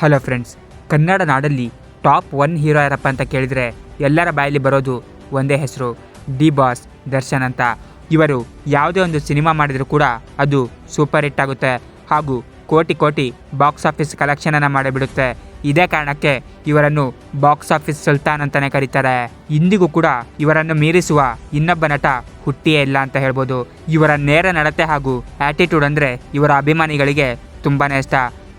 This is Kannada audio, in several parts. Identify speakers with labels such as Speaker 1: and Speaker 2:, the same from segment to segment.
Speaker 1: ಹಲೋ ಫ್ರೆಂಡ್ಸ್, ಕನ್ನಡ ನಾಡಲ್ಲಿ ಟಾಪ್ ಒನ್ ಹೀರೋ ಯಾರಪ್ಪ ಅಂತ ಕೇಳಿದರೆ ಎಲ್ಲರ ಬಾಯಲ್ಲಿ ಬರೋದು ಒಂದೇ ಹೆಸರು, ಡಿ ಬಾಸ್, ದರ್ಶನ್ ಅಂತ. ಇವರು ಯಾವುದೇ ಒಂದು ಸಿನಿಮಾ ಮಾಡಿದರೂ ಕೂಡ ಅದು ಸೂಪರ್ ಹಿಟ್ ಆಗುತ್ತೆ ಹಾಗೂ ಕೋಟಿ ಕೋಟಿ ಬಾಕ್ಸ್ ಆಫೀಸ್ ಕಲೆಕ್ಷನನ್ನು ಮಾಡಿಬಿಡುತ್ತೆ. ಇದೇ ಕಾರಣಕ್ಕೆ ಇವರನ್ನು ಬಾಕ್ಸ್ ಆಫೀಸ್ ಸುಲ್ತಾನ್ ಅಂತಲೇ ಕರೀತಾರೆ. ಇಂದಿಗೂ ಕೂಡ ಇವರನ್ನು ಮೀರಿಸುವ ಇನ್ನೊಬ್ಬ ನಟ ಹುಟ್ಟಿಯೇ ಇಲ್ಲ ಅಂತ ಹೇಳ್ಬೋದು. ಇವರ ನೇರ ನಡತೆ ಹಾಗೂ ಆ್ಯಟಿಟ್ಯೂಡ್ ಅಂದರೆ ಇವರ ಅಭಿಮಾನಿಗಳಿಗೆ ತುಂಬಾ ಇಷ್ಟ.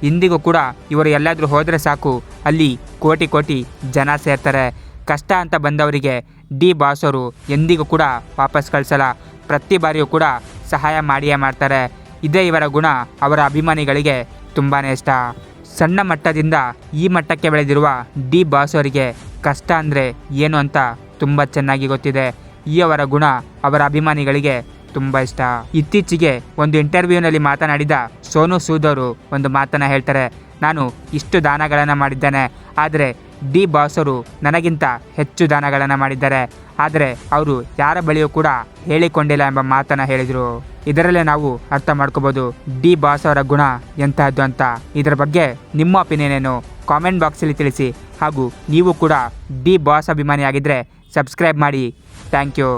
Speaker 1: ಇಂದಿಗೂ ಕೂಡ ಇವರು ಎಲ್ಲಾದರೂ ಹೋದರೆ ಸಾಕು. ಅಲ್ಲಿ ಕೋಟಿ ಕೋಟಿ ಜನ ಸೇರ್ತಾರೆ. ಕಷ್ಟ ಅಂತ ಬಂದವರಿಗೆ ಡಿ ಬಾಸ್ ಅವರು ಎಂದಿಗೂ ಕೂಡ ವಾಪಸ್ ಕಳಿಸಲ್ಲ. ಪ್ರತಿ ಬಾರಿಯೂ ಕೂಡ ಸಹಾಯ ಮಾಡಿಯೇ ಮಾಡ್ತಾರೆ. ಇದೇ ಇವರ ಗುಣ, ಅವರ ಅಭಿಮಾನಿಗಳಿಗೆ ತುಂಬಾ ಇಷ್ಟ. ಸಣ್ಣ ಮಟ್ಟದಿಂದ ಈ ಮಟ್ಟಕ್ಕೆ ಬೆಳೆದಿರುವ ಡಿ ಬಾಸ್ ಅವರಿಗೆ ಕಷ್ಟ ಅಂದರೆ ಏನು ಅಂತ ತುಂಬ ಚೆನ್ನಾಗಿ ಗೊತ್ತಿದೆ. ಈ ಅವರ ಗುಣ, ಅವರ ಅಭಿಮಾನಿಗಳಿಗೆ ತುಂಬ ಇಷ್ಟ. ಇತ್ತೀಚೆಗೆ ಒಂದು ಇಂಟರ್ವ್ಯೂನಲ್ಲಿ ಮಾತನಾಡಿದ ಸೋನು ಸೂದ್ ಅವರು ಒಂದು ಮಾತನ್ನ ಹೇಳ್ತಾರೆ, ನಾನು ಇಷ್ಟು ದಾನಗಳನ್ನು ಮಾಡಿದ್ದೇನೆ, ಆದರೆ ಡಿ ಬಾಸ್ ಅವರು ನನಗಿಂತ ಹೆಚ್ಚು ದಾನಗಳನ್ನು ಮಾಡಿದ್ದಾರೆ, ಆದರೆ ಅವರು ಯಾರ ಬಳಿಯೂ ಕೂಡ ಹೇಳಿಕೊಂಡಿಲ್ಲ ಎಂಬ ಮಾತನ್ನು ಹೇಳಿದರು. ಇದರಲ್ಲೇ ನಾವು ಅರ್ಥ ಮಾಡ್ಕೋಬಹುದು ಡಿ ಬಾಸ್ ಅವರ ಗುಣ ಎಂತಹದ್ದು ಅಂತ. ಇದರ ಬಗ್ಗೆ ನಿಮ್ಮ ಒಪಿನಿಯನ್ ಏನು? ಕಾಮೆಂಟ್ ಬಾಕ್ಸಲ್ಲಿ ತಿಳಿಸಿ. ಹಾಗೂ ನೀವು ಕೂಡ ಡಿ ಬಾಸ್ ಅಭಿಮಾನಿಯಾಗಿದ್ದರೆ ಸಬ್ಸ್ಕ್ರೈಬ್ ಮಾಡಿ. Thank you